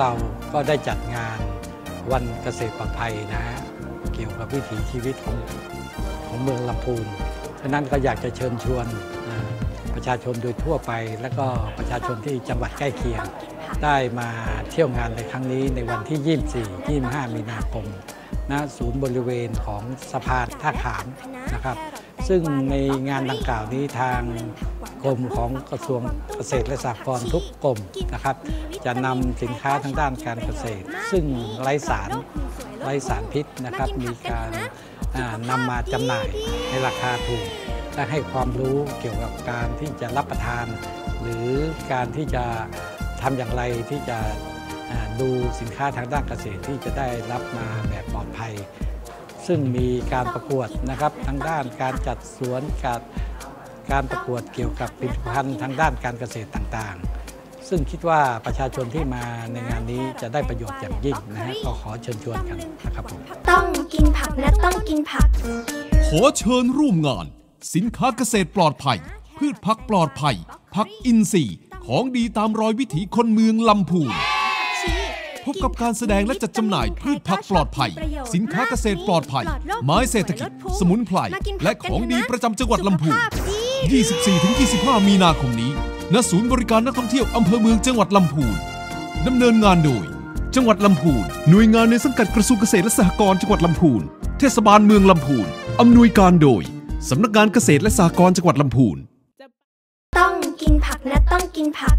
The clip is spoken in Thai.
เราก็ได้จัดงานวันเกษตรปลอดภัยนะฮะเกี่ยวกับวิถีชีวิตของของเมืองลำพูนฉะนั้นก็อยากจะเชิญชวนประชาชนโดยทั่วไป และก็ประชาชนที่จังหวัดใกล้เคียง ได้มาเที่ยวงานในครั้งนี้ในวันที่ 24 25 มีนาคมณศูนย์บริเวณของสะพานท่าขามนะครับ ซึ่งในงานดังกล่าวนี้ทาง กรมของกระทรวงเกษตรและสหกรณ์ทุกกรมนะครับ จะนำสินค้าทางด้านการเกษตร ซึ่งไร้สารไร้สารพิษนะครับ มีการอ่านำมาจำหน่ายในราคาถูกและให้ความรู้เกี่ยวกับการที่จะรับประทาน หรือการที่จะทำอย่างไรที่จะดูสินค้าทางด้านเกษตรที่จะได้รับมาแบบปลอดภัย ซึ่งมีการประกวดนะครับทางด้านการจัดสวนการ การประกวดเกี่ยวกับผลิตภัณฑ์ทางด้านการเกษตรต่างๆ ซึ่งคิดว่าประชาชนที่มาในงานนี้จะได้ประโยชน์อย่างยิ่งนะฮะก็ขอเชิญชวนกันนะครับผมต้องกินผักนะต้องกินผัก ขอเชิญร่วมงาน สินค้าเกษตรปลอดภัย พืชพักปลอดภัยผักอินทรีย์ของดีตามรอยวิถีคนเมืองลำพูนพบกับการแสดงและจัดจำหน่ายพืชผักปลอดภัย สินค้าเกษตรปลอดภัย ไม้เศรษฐกิจ สมุนไพรและของดีประจำจังหวัดลำพูน 24-25 มีนาคมนี้ ณ ศูนย์บริการนักท่องเที่ยวอำเภอเมืองจังหวัดลำพูน ดำเนินงานโดย จังหวัดลำพูน หน่วยงานในสังกัดกระทรวงเกษตรและสหกรณ์จังหวัดลำพูน เทศบาลเมืองลำพูน อำนวยการโดย สำนักงานเกษตรและสหกรณ์จังหวัดลำพูน ต้องกินผักนะต้องกินผัก